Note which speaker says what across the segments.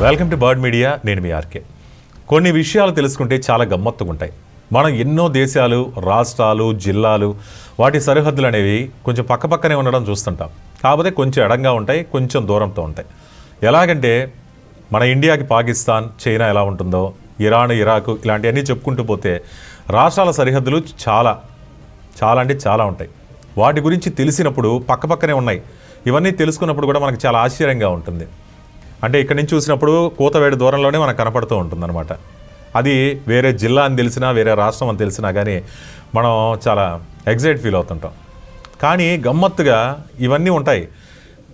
Speaker 1: Welcome to bird media నేను మీ RK కొన్ని విషయాలు తెలుసుకుంటే చాలా గమ్మత్తుగా ఉంటాయి. మనం ఎన్నో దేశాలు రాష్ట్రాలు జిల్లాలు వాటి సరిహద్దులు అనేవి కొంచెం పక్కపక్కనే ఉండడం చూస్తుంటాం. కాకపోతే కొంచెం ఎడంగా ఉంటాయి కొంచెం దూరంతో ఉంటాయి. ఎలాగంటే మన ఇండియాకి పాకిస్తాన్ చైనా ఎలా ఉంటుందో ఇరాన్ ఇరాక్ ఇలాంటివన్నీ చెప్పుకుంటూ పోతే రాష్ట్రాల సరిహద్దులు చాలా చాలా అంటే చాలా ఉంటాయి. వాటి గురించి తెలిసినప్పుడు పక్కపక్కనే ఉన్నాయి. ఇవన్నీ తెలుసుకున్నప్పుడు కూడా మనకు చాలా ఆశ్చర్యంగా ఉంటుంది. అంటే ఇక్కడ నుంచి చూసినప్పుడు కూతవేడి దూరంలోనే మనకు కనపడుతూ ఉంటుందన్నమాట. అది వేరే జిల్లా అని తెలిసినా వేరే రాష్ట్రం అని తెలిసినా కానీ మనం చాలా ఎగ్జైట్ ఫీల్ అవుతుంటాం. కానీ గమ్మత్తుగా ఇవన్నీ ఉంటాయి.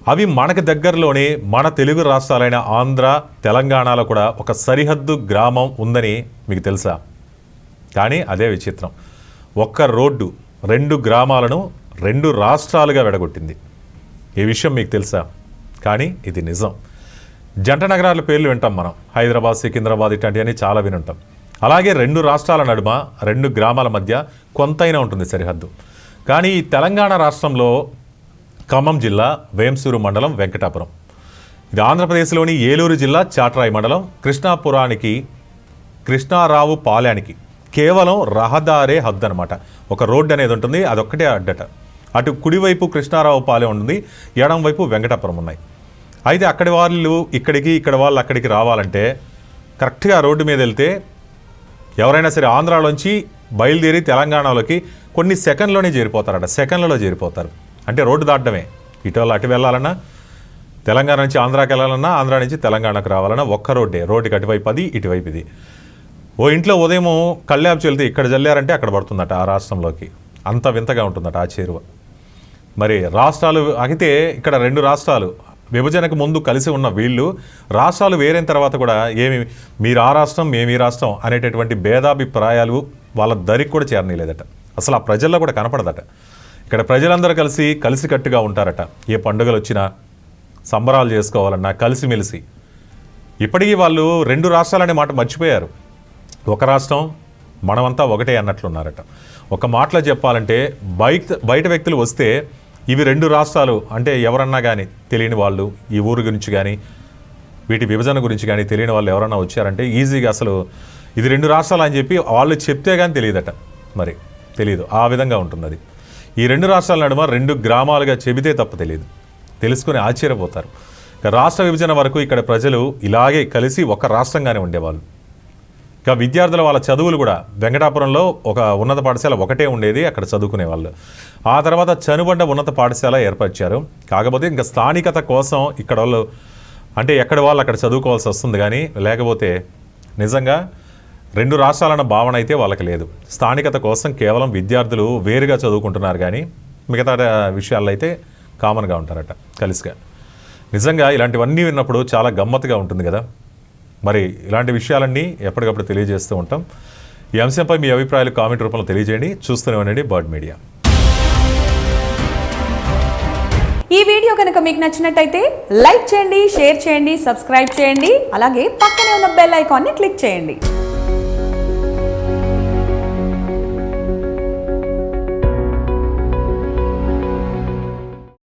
Speaker 1: అవి మనకి దగ్గరలోనే మన తెలుగు రాష్ట్రాలైన ఆంధ్ర తెలంగాణలో కూడా ఒక సరిహద్దు గ్రామం ఉందని మీకు తెలుసా? కానీ అదే విచిత్రం. ఒక్క రోడ్డు రెండు గ్రామాలను రెండు రాష్ట్రాలుగా విడగొట్టింది. ఈ విషయం మీకు తెలుసా? కానీ ఇది నిజం. జంట నగరాల పేర్లు వింటాం మనం. హైదరాబాద్ సికింద్రాబాద్ ఇట్లాంటివన్నీ చాలా వినుంటాం. అలాగే రెండు రాష్ట్రాల నడుమ రెండు గ్రామాల మధ్య కొంతైనా ఉంటుంది సరిహద్దు. కానీ తెలంగాణ రాష్ట్రంలో ఖమ్మం జిల్లా వేంసూరు మండలం వెంకటాపురం. ఇది ఆంధ్రప్రదేశ్లోని ఏలూరు జిల్లా చాట్రాయి మండలం కృష్ణాపురానికి కృష్ణారావు పాలానికి కేవలం రహదారే హద్దు అనమాట ఒక రోడ్డు అనేది ఉంటుంది అదొక్కటే అడ్డట. అటు కుడివైపు కృష్ణారావు పాలెం ఉంటుంది ఎడం వైపు వెంకటాపురం ఉన్నాయి. అయితే అక్కడి వాళ్ళు ఇక్కడికి ఇక్కడ వాళ్ళు అక్కడికి రావాలంటే కరెక్ట్గా రోడ్డు మీద వెళ్తే ఎవరైనా సరే ఆంధ్రాలోంచి బయలుదేరి తెలంగాణలోకి కొన్ని సెకండ్లోనే చేరిపోతారట. సెకండ్లలో చేరిపోతారు. అంటే రోడ్డు దాటమే ఇటు అటు వెళ్ళాలన్నా తెలంగాణ నుంచి ఆంధ్రాకి వెళ్ళాలన్నా ఆంధ్ర నుంచి తెలంగాణకు రావాలన్నా ఒక్క రోడ్డే. రోడ్డుకి అటువైపు అది ఇటువైపు ఇది. ఓ ఇంట్లో ఉదయం కళ్యాపు వెళ్తే ఇక్కడ జల్లారంటే అక్కడ పడుతుందట ఆ రాష్ట్రంలోకి. అంత వింతగా ఉంటుందట ఆ చేరువ. మరి రాష్ట్రాలు అయితే ఇక్కడ రెండు రాష్ట్రాలు విభజనకు ముందు కలిసి ఉన్న వీళ్ళు రాష్ట్రాలు వేరైన తర్వాత కూడా ఏమి మీరు ఆ రాష్ట్రం మేము ఈ రాష్ట్రం అనేటటువంటి భేదాభిప్రాయాలు వాళ్ళ దరికి కూడా చేరనీయలేదట. అసలు ఆ ప్రజల్లో కూడా కనపడదట. ఇక్కడ ప్రజలందరూ కలిసి కలిసికట్టుగా ఉంటారట. ఏ పండుగలు వచ్చినా సంబరాలు చేసుకోవాలన్నా కలిసిమెలిసి. ఇప్పటికీ వాళ్ళు రెండు రాష్ట్రాలనే మాట మర్చిపోయారు. ఒక రాష్ట్రం మనమంతా ఒకటే అన్నట్లున్నారట. ఒక మాటలో చెప్పాలంటే బయట బయట వ్యక్తులు వస్తే ఇవి రెండు రాష్ట్రాలు అంటే ఎవరన్నా కానీ తెలియని వాళ్ళు ఈ ఊరు గురించి కానీ వీటి విభజన గురించి కానీ తెలియని వాళ్ళు ఎవరన్నా వచ్చారంటే ఈజీగా అసలు ఇది రెండు రాష్ట్రాలు అని చెప్పి వాళ్ళు చెప్తే కానీ తెలియదట. మరి తెలియదు. ఆ విధంగా ఉంటుంది అది ఈ రెండు రాష్ట్రాల నడుమ రెండు గ్రామాలుగా చెబితే తప్ప తెలియదు. తెలుసుకొని ఆశ్చర్యపోతారు. రాష్ట్ర విభజన వరకు ఇక్కడ ప్రజలు ఇలాగే కలిసి ఒక రాష్ట్రంగానే ఉండేవాళ్ళు. ఇక విద్యార్థుల వాళ్ళ చదువులు కూడా వెంకటాపురంలో ఒక ఉన్నత పాఠశాల ఒకటే ఉండేది అక్కడ చదువుకునే వాళ్ళు. ఆ తర్వాత చనుబండ ఉన్నత పాఠశాల ఏర్పరిచారు. కాకపోతే ఇంకా స్థానికత కోసం ఇక్కడ వాళ్ళు అంటే ఎక్కడ వాళ్ళు అక్కడ చదువుకోవాల్సి వస్తుంది కానీ లేకపోతే నిజంగా రెండు రాష్ట్రాలన్న భావన అయితే వాళ్ళకి లేదు. స్థానికత కోసం కేవలం విద్యార్థులు వేరుగా చదువుకుంటున్నారు కానీ మిగతా విషయాల్లో అయితే కామన్గా ఉంటారట కలిసిగా. నిజంగా ఇలాంటివన్నీ విన్నప్పుడు చాలా గమ్మత్తుగా ఉంటుంది కదా. మరి ఇలాంటి విషయాలన్నీ ఎప్పటికప్పుడు తెలియజేస్తూ ఉంటాం. ఈ అంశంపై మీ అభిప్రాయాలు కామెంట్ రూపంలో తెలియజేయండి. చూస్తూనే ఉండండి బర్డ్ మీడియా.
Speaker 2: ఈ వీడియో కనుక మీకు నచ్చినట్టయితే లైక్ చేయండి షేర్ చేయండి సబ్స్క్రైబ్ చేయండి. అలాగే పక్కనే ఉన్న బెల్ ఐకాన్ని క్లిక్ చేయండి.